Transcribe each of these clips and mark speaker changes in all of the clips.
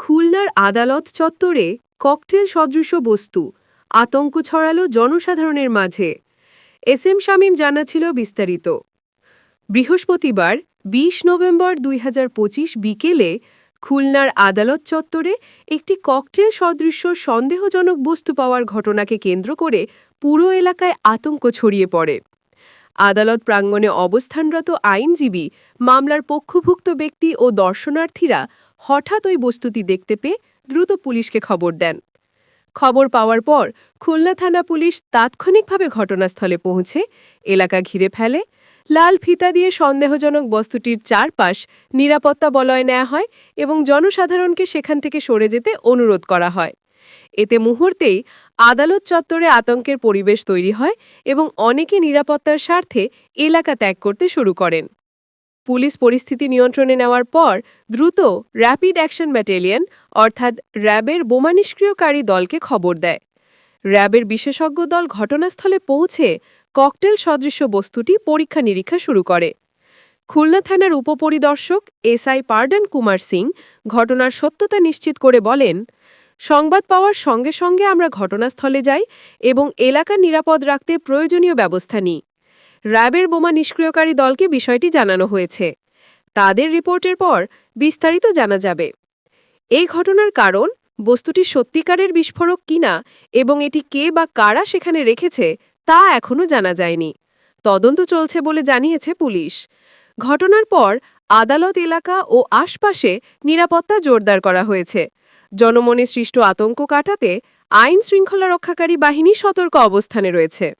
Speaker 1: খুলনার আদালত চত্বরে ককটেল সদৃশ বস্তু আতঙ্ক ছড়ালো জনসাধারণের মাঝে। এস এম শামীম জানাছিল বিস্তারিত। বৃহস্পতিবার ২০ নভেম্বর দুই হাজার পঁচিশ বিকেলে খুলনার আদালত চত্বরে একটি ককটেল সদৃশ্য সন্দেহজনক বস্তু পাওয়ার ঘটনাকে কেন্দ্র করে পুরো এলাকায় আতঙ্ক ছড়িয়ে পড়ে। আদালত প্রাঙ্গণে অবস্থানরত আইনজীবী, মামলার পক্ষভুক্ত ব্যক্তি ও দর্শনার্থীরা হঠাৎ ওই বস্তুটি দেখতে পেয়ে দ্রুত পুলিশকে খবর দেন। খবর পাওয়ার পর খুলনা থানা পুলিশ তাৎক্ষণিকভাবে ঘটনাস্থলে পৌঁছে, এলাকা ঘিরে ফেলে, লাল ফিতা দিয়ে সন্দেহজনক বস্তুটির চারপাশ নিরাপত্তা বলয় নেওয়া হয় এবং জনসাধারণকে সেখান থেকে সরে যেতে অনুরোধ করা হয়। এতে মুহূর্তেই আদালত চত্বরে আতঙ্কের পরিবেশ তৈরি হয় এবং অনেকে নিরাপত্তার স্বার্থে এলাকা ত্যাগ করতে শুরু করেন। পুলিশ পরিস্থিতি নিয়ন্ত্রণে নেওয়ার পর দ্রুত র্যাপিড অ্যাকশন ব্যাটালিয়ন অর্থাৎ র্যাবের বোমা নিষ্ক্রিয়কারী দলকে খবর দেয়। র্যাবের বিশেষজ্ঞ দল ঘটনাস্থলে পৌঁছে ককটেল সদৃশ্য বস্তুটি পরীক্ষা নিরীক্ষা শুরু করে। খুলনা থানার উপপরিদর্শক এসআই পার্ডন কুমার সিং ঘটনার সত্যতা নিশ্চিত করে বলেন, সংবাদ পাওয়ার সঙ্গে সঙ্গে আমরা ঘটনাস্থলে যাই এবং এলাকা নিরাপদ রাখতে প্রয়োজনীয় ব্যবস্থা নিই। র্যাবের বোমা নিষ্ক্রিয়কারী দলকে বিষয়টি জানানো হয়েছে। তাদের রিপোর্টের পর বিস্তারিত জানা যাবে। এই ঘটনার কারণ, বস্তুটি সত্যিকারের বিস্ফোরক কিনা এবং এটি কে বা কারা সেখানে রেখেছে তা এখনও জানা যায়নি। তদন্ত চলছে বলে জানিয়েছে পুলিশ। ঘটনার পর আদালত এলাকা ও আশপাশে নিরাপত্তা জোরদার করা হয়েছে। জনমনে সৃষ্ট আতঙ্ক কাটাতে আইন শৃঙ্খলা রক্ষাকারী বাহিনী সতর্ক অবস্থানে রয়েছে।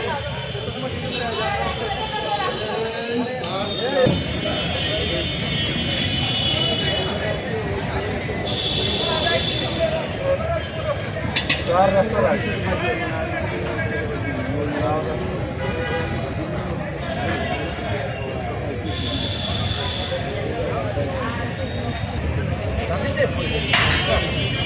Speaker 2: चार रस्ता लागतो Thank you.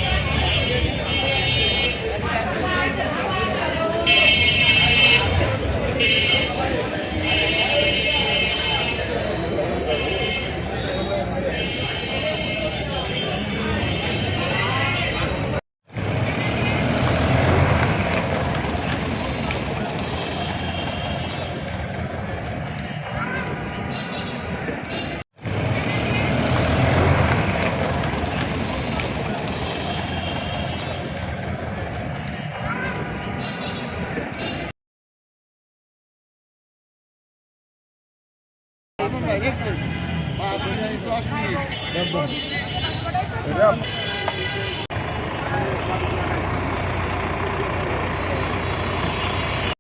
Speaker 2: দিলে
Speaker 3: দেখছেন? রে, দশ মিনিট